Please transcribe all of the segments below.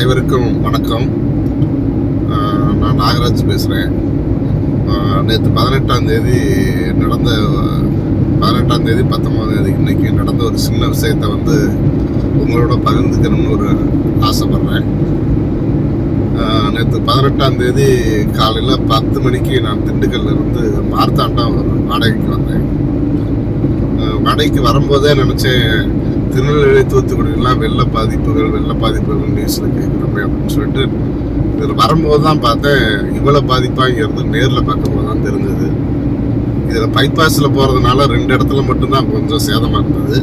அனைவருக்கும் வணக்கம். நான் நாகராஜ் பேசுகிறேன் நேற்று பதினெட்டாம் தேதி நடந்த பதினெட்டாம் தேதி பத்தொம்பதாம் தேதி இன்றைக்கி நடந்த ஒரு சின்ன விஷயத்தை வந்து உங்களோட பகிர்ந்துக்கணும்னு ஒரு ஆசைப்பட்றேன். நேற்று பதினெட்டாம் தேதி காலையில் பத்து மணிக்கு நான் திண்டுக்கல்ல இருந்து மார்த்தாண்டம் வாடகைக்கு வந்தேன். வாடகைக்கு வரும்போதே நினச்சேன் திருநெல்வேலி தூத்துக்குடிலாம் வெள்ள பாதிப்புகள் வெள்ள பாதிப்புகள் நியூஸில் கேட்குறோமே அப்படின்னு சொல்லிட்டு இதில் வரும்போது தான் பார்த்தேன் இவ்வளோ பாதிப்பாங்கிறது நேரில் பார்க்கும்போது தான் தெரிஞ்சது. இதில் பைபாஸில் போகிறதுனால ரெண்டு இடத்துல மட்டும்தான் கொஞ்சம் சேதமாக இருந்தது.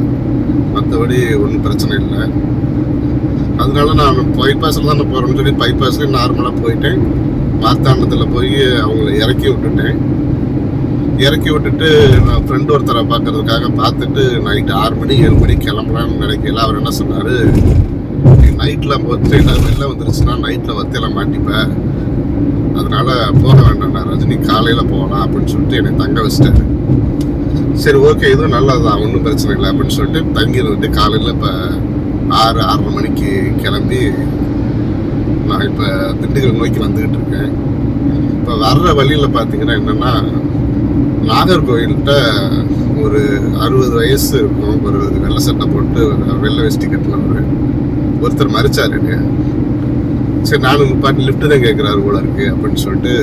மற்றபடி ஒன்றும் பிரச்சனை இல்லை. அதனால நான் பைபாஸில் தான் போகிறேன்னு சொல்லி பைபாஸ்லேயே நார்மலாக போயிட்டேன். மார்த்தாண்டத்தில் போய் அவங்கள இறக்கி விட்டுட்டேன். இறக்கி விட்டுட்டு நான் ஃப்ரெண்டு ஒருத்தரை பார்க்கறதுக்காக பார்த்துட்டு நைட்டு ஆறு மணி ஏழு மணி கிளம்பலான்னு நினைக்கல அவர் என்ன சொன்னார்? நைட்டில் ஒத்தையில் வெளில வந்துருச்சுன்னா நைட்டில் ஒத்தையில் மாட்டிப்பேன் அதனால் போக வேண்டாம்டா ரஜினி காலையில் போகலாம் அப்படின்னு சொல்லிட்டு என்னை தங்க வச்சிட்டாரு. சரி ஓகே இதுவும் நல்லதுதான் ஒன்றும் பிரச்சனை இல்லை அப்படின்னு சொல்லிட்டு தங்கி இருந்துட்டு காலையில் இப்போ ஆறு ஆறரை மணிக்கு கிளம்பி நான் இப்போ திண்டுக்கல் நோக்கி வந்துக்கிட்டு இருக்கேன். இப்போ வர்ற வழியில் பார்த்தீங்கன்னா என்னென்னா நாகர்கோவில்கிட்ட ஒரு அறுபது வயசு இருக்கும். ஒரு வெள்ளை சட்டை போட்டு வெள்ளை வெஸ்டி கட்டினவர் ஒருத்தர் மறிச்சாரு சரி நானும் பாட்டு லிஃப்ட் தான் கேட்குறாரு போல இருக்கு அப்படின்னு சொல்லிட்டு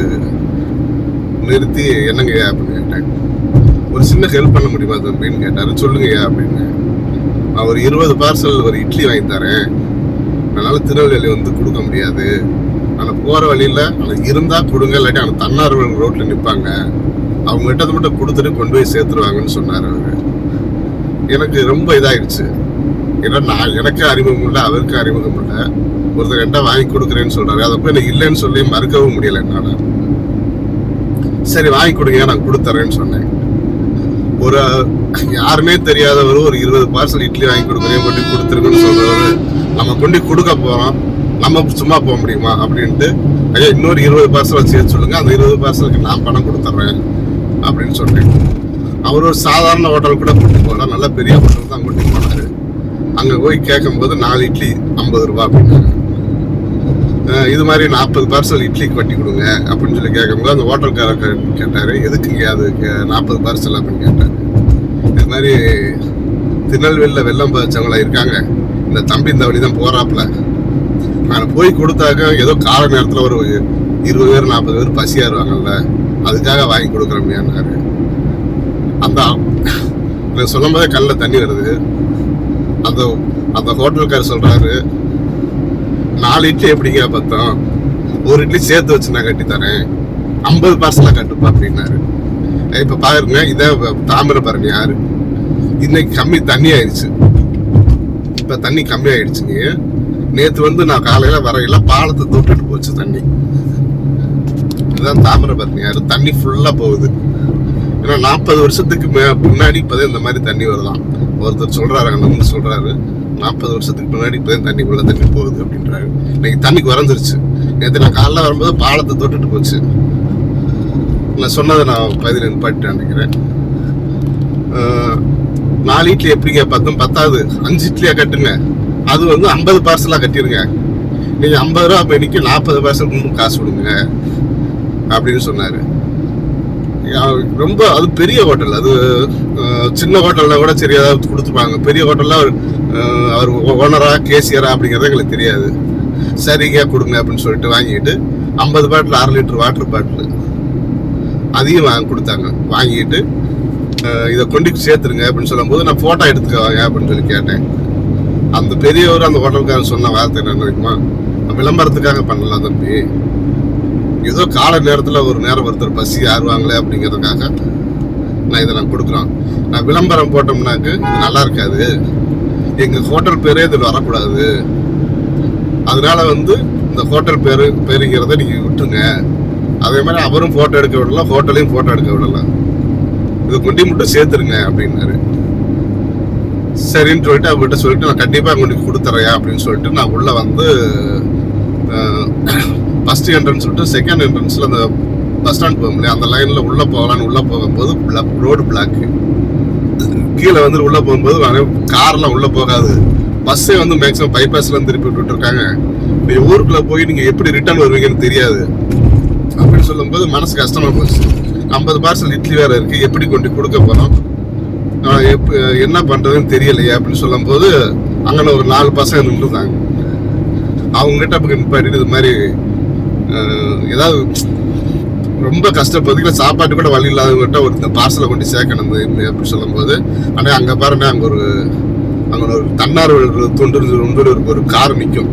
நிறுத்தி என்னங்கய்யா அப்படின்னு கேட்டேன் ஒரு சின்ன ஹெல்ப் பண்ண முடியுமா தம்பின்னு கேட்டாரு. சொல்லுங்கய்யா அப்படின்னு. நான் ஒரு இருபது பார்சல் ஒரு இட்லி வாங்கி தரேன். அதனால திருநெல்வேலி வந்து கொடுக்க முடியாது. ஆனால் போகிற வழியில் ஆனால் இருந்தால் கொடுங்க இல்லாட்டி ஆனால் தன்னார்வல் ரோட்டில் நிற்பாங்க அவங்க கிட்ட மட்டும் கொடுத்துட்டு கொண்டு போய் சேர்த்துருவாங்கன்னு சொன்னார் அவர். எனக்கு ரொம்ப இதாயிடுச்சு ஏன்னா நான் எனக்கு அறிமுகம் இல்லை அவருக்கு அறிமுகம் இல்லை. ஒருத்தர் கிட்ட வாங்கி கொடுக்குறேன்னு சொல்றாரு. அதை போய் எனக்கு இல்லைன்னு சொல்லி மறுக்கவும் முடியல என்னால. சரி வாங்கி கொடுங்க நான் கொடுத்துறேன்னு சொன்னேன். ஒரு யாருமே தெரியாதவர் ஒரு இருபது பார்சல் இட்லி வாங்கி கொடுக்குறேன் கொண்டு கொடுத்துருக்குன்னு சொல்றவர் நம்ம கொண்டு கொடுக்க போறோம். நம்ம சும்மா போக முடியுமா? அப்படின்ட்டு ஐயா இன்னொரு இருபது பார்சல் சேர்த்து சொல்லுங்க. அந்த இருபது பார்சலுக்கு நான் பணம் கொடுத்துட்றேன் அப்படின்னு சொல்லிட்டு. அவர் ஒரு சாதாரண ஹோட்டல் கூட கூட்டி போகல நல்ல பெரிய ஹோட்டல் தான் கூட்டி போனாரு. அங்கே போய் கேட்கும்போது நாலு இட்லி ஐம்பது ரூபா அப்படின்னாங்க இது மாதிரி நாற்பது பார்சல் இட்லி கட்டி கொடுங்க அப்படின்னு சொல்லி கேட்கும்போது அந்த ஹோட்டல்காரர் கேட்டார் எதுக்குங்க அது நாற்பது பார்சல் அப்படின்னு கேட்டார். இது மாதிரி திருநெல்வேலியில் வெள்ளம் பதிச்சவங்களா இருக்காங்க. இந்த தம்பி இந்த வழி தான் போகிறாப்புல நான் போய் கொடுத்தாக்க ஏதோ கால நேரத்தில் ஒரு இருபது பேர் நாற்பது பேர் பசியாருவாங்கல்ல. அதுக்காக வாங்கி கொடுக்குறோம்யான்னாரு அந்த எனக்கு சொல்லும் போதே கல்லில் தண்ணி வருது. அந்த அந்த ஹோட்டல்கார் சொல்கிறாரு நாலு இட்லி எப்படிங்க பார்த்தோம் ஒரு இட்லி சேர்த்து வச்சு நான் கட்டித்தரேன் ஐம்பது பார்சலா கட்டுப்பா அப்படின்னாரு. இப்போ பாருங்க இதே தாமிரபரணி ஆறு. இன்னைக்கு கம்மி தண்ணி ஆயிடுச்சு. இப்போ தண்ணி கம்மி ஆயிடுச்சுங்க நேற்று வந்து நான் காலையில் வரையில பாலத்தை தொட்டுட்டு போச்சு தண்ணி. இதுதான் தாமிரபரணி ஆறு தண்ணி ஃபுல்லா போகுது. ஏன்னா நாற்பது வருஷத்துக்கு மே முன்னாடி இப்போதே இந்த மாதிரி தண்ணி வருதாம் ஒருத்தர் சொல்றாரு அண்ணன் வந்து சொல்றாரு நாற்பது வருஷத்துக்கு முன்னாடி இப்போதே தண்ணி உள்ள தண்ணி போகுது அப்படின்றாரு. இன்னைக்கு தண்ணி குறைஞ்சிருச்சு. நேற்று நான் காலைல வரும்போது பாலத்தை தொட்டுட்டு போச்சு. நான் சொன்னதை நான் பதில் நிப்பாட்டு நினைக்கிறேன். நாலு இட்லி எப்படிங்க? பத்தும் பத்தாது. அஞ்சு இட்லியா கட்டுங்க. அது வந்து ஐம்பது பார்சலா கட்டிடுங்க நீங்கள் ஐம்பது ரூபா அப்போ இன்னைக்கு நாற்பது பார்சல் காசு கொடுங்க. அப்படின்னு சொன்னாரு. ரொம்ப அது பெரிய ஹோட்டல் அது சின்ன ஹோட்டல்னா கூட சரி ஏதாவது கொடுத்துருப்பாங்க. பெரிய ஹோட்டலில் அவர் அவர் ஓனரா கேசியரா அப்படிங்கிறது எங்களுக்கு தெரியாது. சரிங்க கொடுங்க அப்படின்னு சொல்லிட்டு வாங்கிட்டு ஐம்பது பாட்டில் அரை லிட்டர் வாட்டர் பாட்டில் அதையும் வாங்கி கொடுத்தாங்க. வாங்கிட்டு இதை கொண்டு சேர்த்துருங்க அப்படின்னு சொல்லும்போது நான் ஃபோட்டோ எடுத்துக்கவாங்க அப்படின்னு சொல்லி கேட்டேன். அந்த பெரியவர் அந்த ஹோட்டலுக்காரன் சொன்ன வார்த்தை என்ன நினைக்குமா விளம்பரத்துக்காக பண்ணலாம் தம்பி. ஏதோ கால நேரத்தில் ஒரு நேரம் ஒருத்தர் பசி ஆறுவாங்களே அப்படிங்கிறதுக்காக நான் இதை நான் கொடுக்குறோம். நான் விளம்பரம் போட்டோம்னாக்கு இது நல்லா இருக்காது. எங்கள் ஹோட்டல் பேரே இதில் வரக்கூடாது. அதனால வந்து இந்த ஹோட்டல் பேரு பேருங்கிறத நீங்கள் விட்டுருங்க. அதே மாதிரி அவரும் ஃபோட்டோ எடுக்க விடல ஹோட்டலையும் ஃபோட்டோ எடுக்க விடல. இதை கொண்டி மட்டும் சேர்த்துருங்க அப்படின்னாரு. சரின்னு சொல்லிட்டு அவர்கிட்ட சொல்லிட்டு நான் கண்டிப்பாக உங்களுக்கு கொடுத்துறேன் அப்படின்னு சொல்லிட்டு நான் உள்ளே வந்து ஃபஸ்ட் என்ட்ரன்ஸ் சொல்லிட்டு செகண்ட் என்ட்ரன்ஸில் அந்த பஸ் ஸ்டாண்ட் போக முடியும் அந்த லைனில் உள்ளே போகலான்னு உள்ளே போகும்போது ரோடு பிளாக்கு கீழே வந்து உள்ளே போகும்போது கார்லாம் உள்ளே போகாது. பஸ்ஸே வந்து மேக்ஸிமம் பைபாஸ்லாம் திருப்பி விட்டுருக்காங்க இருக்காங்க. ஊருக்குள்ளே போய் நீங்கள் எப்படி ரிட்டர்ன் வருவீங்கன்னு தெரியாது. அப்படின்னு சொல்லும்போது மனசு கஷ்டமாக போச்சு. ஐம்பது பார்சல் இட்லி வேறு இருக்குது எப்படி கொண்டு கொடுக்க போகிறோம் என்ன பண்ணுறதுன்னு தெரியலையே அப்படின்னு சொல்லும்போது அங்கே ஒரு நாலு பசங்க நின்றுதாங்க. அவங்க கிட்ட அப்ப இது மாதிரி ஏதாவது ரொம்ப கஷ்டப்படுறதுக்கு சாப்பாட்டு கூட வழி இல்லாதவங்ககிட்ட ஒரு இந்த பார்சலை கொண்டு சேர்க்கணும் அப்படின்னு சொல்லும்போது ஆனால் அங்கே பாருங்க அங்கே ஒரு அங்கே ஒரு தன்னார்வ தொண்டு ஒன்று ஒரு கார் நிற்கும்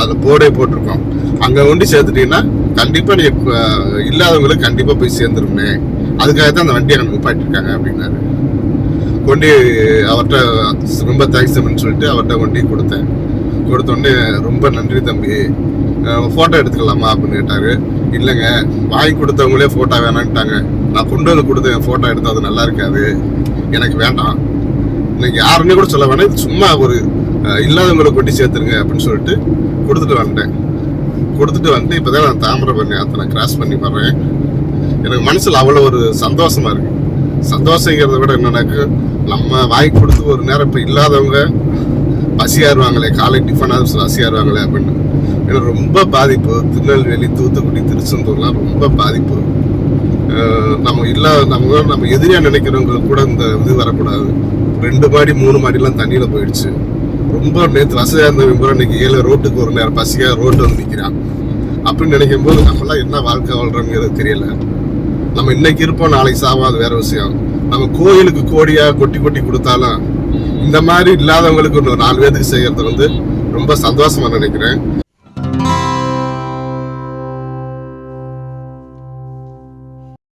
அதில் போர்டே போட்டிருக்கோம். அங்கே கொண்டு சேர்த்துட்டீங்கன்னா கண்டிப்பாக நீ இல்லாதவங்களுக்கு கண்டிப்பாக போய் சேர்ந்துருமே அதுக்காக தான் அந்த வண்டியை அங்கே நிப்பாட்டிருக்காங்க அப்படின்னாரு. கொண்டு அவர்கிட்ட ரொம்ப தேங்க்ஸ் அப்படின்னு சொல்லிட்டு அவர்கிட்ட கொண்டு கொடுத்தேன். கொடுத்தோடனே ரொம்ப நன்றி தம்பி. ஃபோட்டோ எடுத்துக்கலாமா அப்படின்னு கேட்டாரு. இல்லைங்க வாங்கி கொடுத்தவங்களே ஃபோட்டோ வேணான்ட்டாங்க நான் கொண்டு வந்து கொடுத்த ஃபோட்டோ எடுத்தால் அது நல்லா இருக்காது. எனக்கு வேண்டாம். இன்னைக்கு யாருன்னே கூட சொல்ல வேணாம். இது சும்மா ஒரு இல்லாதவங்களை கொட்டி சேர்த்துருங்க அப்படின்னு சொல்லிட்டு கொடுத்துட்டு வந்துட்டேன். கொடுத்துட்டு வந்து இப்போதான் நான் தாமிரபரணி ஆற்றை நான் கிராஸ் பண்ணி வர்றேன். எனக்கு மனசில் அவ்வளோ ஒரு சந்தோஷமா இருக்கு. சந்தோஷங்கிறத விட என்னன்னாக்கு நம்ம வாங்கி கொடுத்து ஒரு நேரம் இப்போ இல்லாதவங்க பசியாருவாங்களே காலை டிஃபனாக பசியாருவாங்களே அப்படின்னு. ஏன்னா ரொம்ப பாதிப்பு. திருநெல்வேலி தூத்துக்குடி திருச்செந்தூர்லாம் ரொம்ப பாதிப்பு. நம்ம இல்லாத நம்ம நம்ம எதிரியாக நினைக்கிறவங்களுக்கு கூட இந்த இது வரக்கூடாது. ரெண்டு மாடி மூணு மாடிலாம் தண்ணியில் போயிடுச்சு. ரொம்ப நேற்று வசதியாக இருந்தவங்க கூட இன்னைக்கு ஏழு ரோட்டுக்கு ஒரு நேரம் பசியாக ரோட்டு வந்து நிற்கிறான் அப்படின்னு நினைக்கும் போது நம்மளாம் என்ன வாழ்க்கை வாழ்கிறோங்கிறது தெரியல. நம்ம இன்னைக்கு இருப்போம் நாளைக்கு சாவோம் அது வேற விஷயம். நம்ம கோயிலுக்கு கோடியாக கொட்டி கொட்டி கொடுத்தாலும் இந்த மாதிரி இல்லாதவங்களுக்கு இன்னும் நாலு பேருக்கு செய்யறது வந்து ரொம்ப சந்தோஷமா நினைக்கிறேன்.